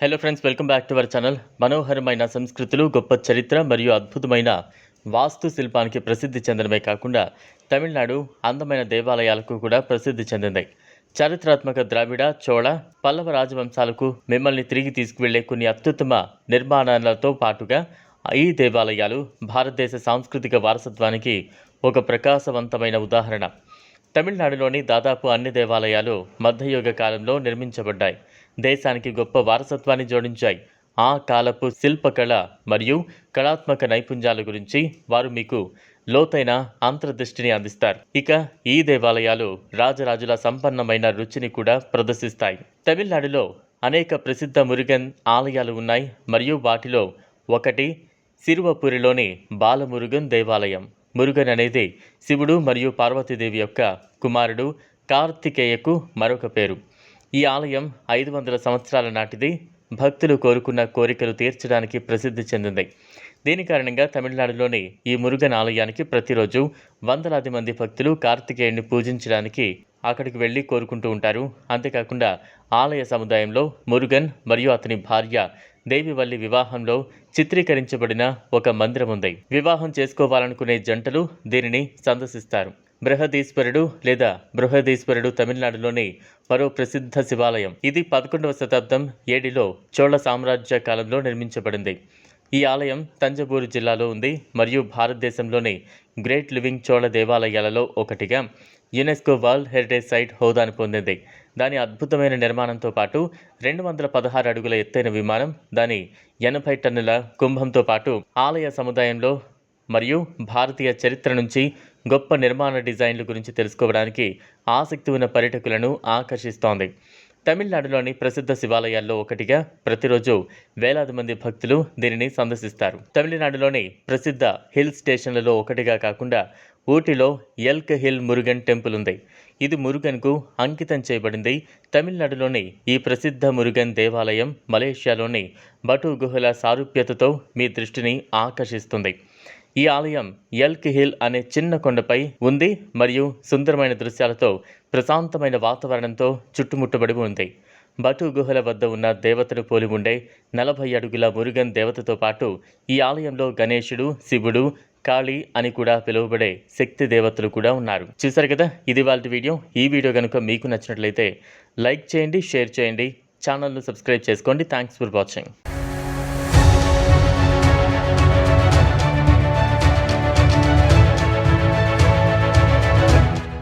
Hello friends welcome back to our channel మనోహరమైన సంస్కృతులు గొప్ప చరిత్ర మరియు అద్భుతమైన వాస్తు శిల్పానికి ప్రసిద్ధి చెందడమే కాకుండా తమిళనాడు అందమైన దేవాలయాలకు కూడా ప్రసిద్ధి చెందింది. చారిత్రాత్మక ద్రావిడ చోళ పల్లవ రాజవంశాలకు మిమ్మల్ని తిరిగి తీసుకువెళ్ళే కొన్ని అత్యుత్తమ నిర్మాణాలతో పాటుగా ఈ దేవాలయాలు భారతదేశ సాంస్కృతిక వారసత్వానికి ఒక ప్రకాశవంతమైన ఉదాహరణ. తమిళనాడులోని దాదాపు అన్ని దేవాలయాలు మధ్యయుగ కాలంలో నిర్మించబడ్డాయి. దేశానికి గొప్ప వారసత్వాన్ని జోడించాయి. ఆ కాలపు శిల్పకళ మరియు కళాత్మక నైపుణ్యాల గురించి వారు మీకు లోతైన అంతర్దృష్టిని అందిస్తారు. ఇక ఈ దేవాలయాలు రాజరాజుల సంపన్నమైన రుచిని కూడా ప్రదర్శిస్తాయి. తమిళనాడులో అనేక ప్రసిద్ధ మురుగన్ ఆలయాలు ఉన్నాయి మరియు వాటిలో ఒకటి సిరువపురిలోని బాలమురుగన్ దేవాలయం. మురుగన్ అనేది శివుడు మరియు పార్వతీదేవి యొక్క కుమారుడు కార్తికేయకు మరొక పేరు. ఈ ఆలయం ఐదు వందల సంవత్సరాల నాటిది. భక్తులు కోరుకున్న కోరికలు తీర్చడానికి ప్రసిద్ధి చెందింది. దీని కారణంగా తమిళనాడులోని ఈ మురుగన్ ఆలయానికి ప్రతిరోజు వందలాది మంది భక్తులు కార్తికేయుని పూజించడానికి అక్కడికి వెళ్ళి కోరుకుంటూ ఉంటారు. అంతేకాకుండా ఆలయ సముదాయంలో మురుగన్ మరియు అతని భార్య దేవివల్లి వివాహంలో చిత్రీకరించబడిన ఒక మందిరం ఉంది. వివాహం చేసుకోవాలనుకునే జంటలు దీనిని సందర్శిస్తారు. బృహదీశ్వరుడు లేదా బృహదీశ్వరుడు తమిళనాడులోని మరో ప్రసిద్ధ శివాలయం. ఇది పదకొండవ శతాబ్దం ఏడిలో చోళ సామ్రాజ్య కాలంలో నిర్మించబడింది. ఈ ఆలయం తంజావూరు జిల్లాలో ఉంది మరియు భారతదేశంలోని గ్రేట్ లివింగ్ చోళ దేవాలయాలలో ఒకటిగా యునెస్కో వరల్డ్ హెరిటేజ్ సైట్ హోదాను పొందింది. దాని అద్భుతమైన నిర్మాణంతో పాటు రెండు వందల పదహారు అడుగుల ఎత్తైన విమానం దాని ఎనభై టన్నుల కుంభంతో పాటు ఆలయ సముదాయంలో మరియు భారతీయ చరిత్ర నుంచి గొప్ప నిర్మాణ డిజైన్ల గురించి తెలుసుకోవడానికి ఆసక్తి ఉన్న పర్యటకులను ఆకర్షిస్తోంది. తమిళనాడులోని ప్రసిద్ధ శివాలయాల్లో ఒకటిగా ప్రతిరోజు వేలాది మంది భక్తులు దీనిని సందర్శిస్తారు. తమిళనాడులోని ప్రసిద్ధ హిల్ స్టేషన్లలో ఒకటిగా కాకుండా ఊటీలో ఎల్క్ హిల్ మురుగన్ టెంపుల్ ఉంది. ఇది మురుగన్కు అంకితం చేయబడింది. తమిళనాడులోని ఈ ప్రసిద్ధ మురుగన్ దేవాలయం మలేషియాలోని బటు గుహల సారూప్యతతో మీ దృష్టిని ఆకర్షిస్తుంది. ఈ ఆలయం ఎల్క్ హిల్ అనే చిన్న కొండపై ఉంది మరియు సుందరమైన దృశ్యాలతో ప్రశాంతమైన వాతావరణంతో చుట్టుముట్టబడి ఉంది. బటు గుహల వద్ద ఉన్న దేవతను పోలి ఉండే నలభై అడుగుల మురుగన్ దేవతతో పాటు ఈ ఆలయంలో గణేశుడు శివుడు కాళీ అని కూడా పిలువబడే శక్తి దేవతలు కూడా ఉన్నారు. చూసారు కదా? ఇది వాళ్ళ వీడియో. ఈ వీడియో కనుక మీకు నచ్చినట్లయితే లైక్ చేయండి షేర్ చేయండి. ఛానల్ను సబ్స్క్రైబ్ చేసుకోండి. Thanks for watching.